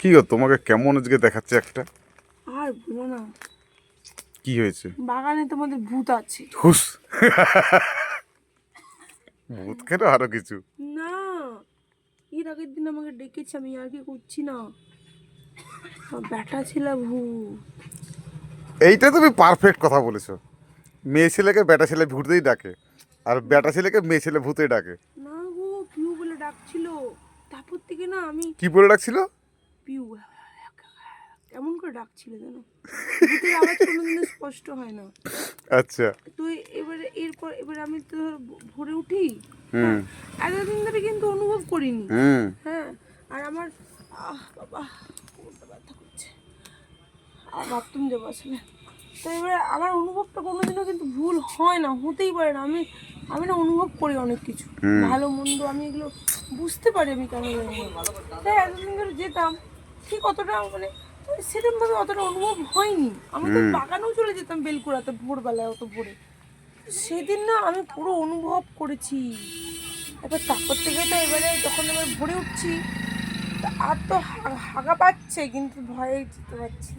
কি গো তোমাকে কেমন আজকে দেখাচ্ছে একটা? আর বলো না। কি হয়েছে? বাগানে তোমাদের ভূত আছে। হুস। ভূত কেন আরও কিছু? না এর আগের দিন আমাকে ডেকেছে আমি আর কি করছি না। ব্যাটা ছিল ভূত। এইটা তুমি পারফেক্ট কথা বলেছ। মেয়ে ছেলেকে বেটা ছেলে ভূতেই ডাকে আর বেটা ছেলেকে মেয়ে ছেলে ভূতেই ডাকে। না গো পিউ বলে ডাকছিল। তারপর থেকে না আমি কি বলে ডাকছিল? পিউ কেমন করে ডাকছিল যেন ভূতের আওয়াজ কোনোদিনও স্পষ্ট হয় না। আচ্ছা। তো এবারে এরপর এবারে আমি তো ভোরে উঠি। হুম। এতদিন ধরে কিন্তু অনুভব করিনি। হ্যাঁ আর আমার আহ বাবা ব্যথা করছে। আর বাথরুম যাব আসলে। তো এবারে আমার অনুভবটা কোনোদিনও কিন্তু ভুল হয় না হতেই পারে না। আমি আমি না অনুভব করি অনেক কিছু। ভালো মন্দ আমি এগুলো বুঝতে পারি আমি কেন। তাই এতদিন ধরে যেতাম। ঠিক অতটা মানে সেরকম ভাবে অতটা অনুভব হয়নি। আমি তো বাগানেও চলে যেতাম বেলকুড়াতে ভোরবেলায় অত ভোরে। সেদিন না আমি পুরো অনুভব করেছি। এবার তারপর থেকে তো এবারে যখন এবার ভরে উঠছি তা আর তো হাগা পাচ্ছে কিন্তু ভয়ে যেতে পারছি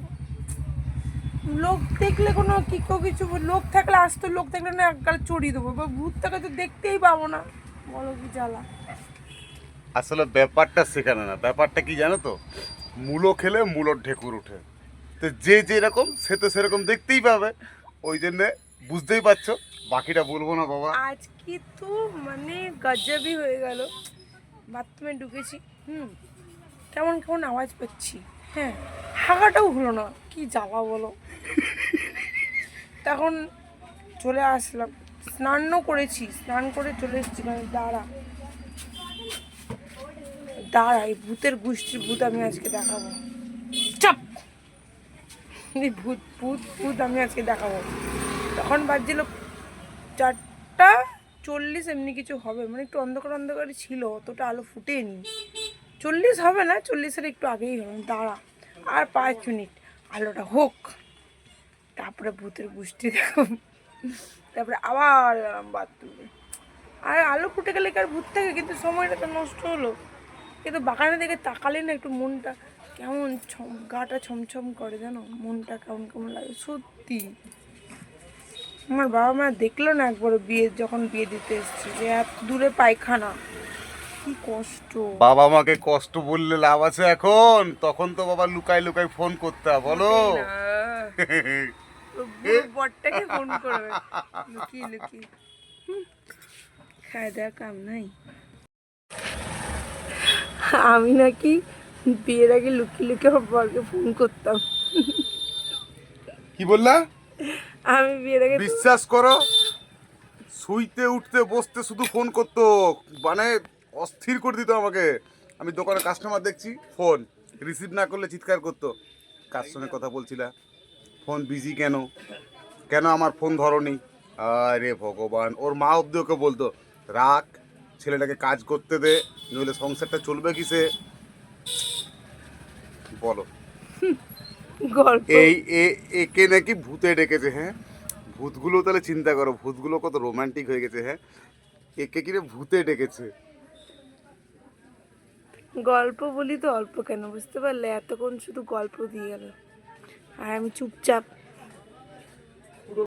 লোক দেখলে কোনো কি কেউ কিছু লোক থাকলে আসতো লোক থাকলে না একগাল চড়িয়ে দেবো। এবার ভূত থাকে তো দেখতেই পাবো না। বলো কি জ্বালা। আসলে ব্যাপারটা সেখানে না। ব্যাপারটা কি জানো তো? মূলো খেলে মূলোর ঢেকুর উঠে তো যে যেরকম, সে তো সেরকম দেখতেই পাবে। ওই জন্যে বুঝতেই পারছ, বাকিটা বলব না বাবা। আজকে তো মানে গজবই হয়ে গেল। বাথরুমে ঢুকেছি, হুম, কেমন কেমন আওয়াজ পাচ্ছি। হ্যাঁ হাগাটাও হলো না, কি জ্বালা বলো। তখন চলে আসলাম, স্নানও করেছি, স্নান করে চলে এসেছি মানে দাঁড়া। দাঁড়া, এই ভূতের গোষ্ঠীর ভূত আমি আজকে দেখাবো। চাপ! ভূত ভূত ভূত আমি আজকে দেখাবো। তখন বাজছিল চারটা চল্লিশ, এমনি কিছু হবে। মানে একটু অন্ধকার অন্ধকারই ছিল, অতটা আলো ফুটেনি। চল্লিশ হবে না, চল্লিশের একটু আগেই হবে। দাঁড়া, আর পাঁচ মিনিট, আলোটা হোক। তারপরে ভূতের গোষ্ঠী দেখো তারপরে আবার বাথরুমে। আর আলো ফুটে গেলে কি আর ভূত থাকে? কিন্তু সময়টা তো নষ্ট হলো। কিন্তু বাগানে দেখে তাকালে না একটু মনটা কেমন ছম গাটা ছমছম করে জানো? মনটা কেমন কেমন লাগে সত্যি। আমার বাবা মা দেখল না একবার বিয়ে যখন বিয়ে দিতে এসছে যে এত দূরে পায়খানা। কি কষ্ট। বাবা মাকে কষ্ট বললে লাভ আছে এখন? তখন তো বাবা লুকাই লুকাই ফোন করতে বলো। বরটাকে ফোন করবে। লুকিয়ে লুকিয়ে। খাওয়া দাওয়া কাম নাই। আমি নাকি বিয়ের আগে লুকিয়ে লুকিয়ে আমার বরকে ফোন করতাম। কি বললা? আমি বিয়ের আগে বিশ্বাস করো শুইতে উঠতে বসতে শুধু ফোন করতো। মানে অস্থির করে দিত আমাকে। আমি দোকানে কাস্টমার দেখছি ফোন রিসিভ না করলে চিৎকার করতো। কার সঙ্গে কথা বলছিলা। ফোন বিজি কেন? কেন আমার ফোন ধরনি? আরে ভগবান ওর মা অব্দি ওকে বলতো রাখ ছেলেটাকে কাজ করতে দে নইলে সংসারটা চলবে কিসে? বলো। গল্প। এই একে নাকি ভূতে ডেকেছে হ্যাঁ? ভূতগুলো তাহলে চিন্তা করো ভূতগুলো কত রোমান্টিক হয়ে গেছে হ্যাঁ? একে কিনে ভূতে ডেকেছে? গল্প বলি তো অল্প কেন বুঝতে পারলে? এতক্ষণ শুধু গল্প দিয়ে গেল। আর আমি চুপচাপ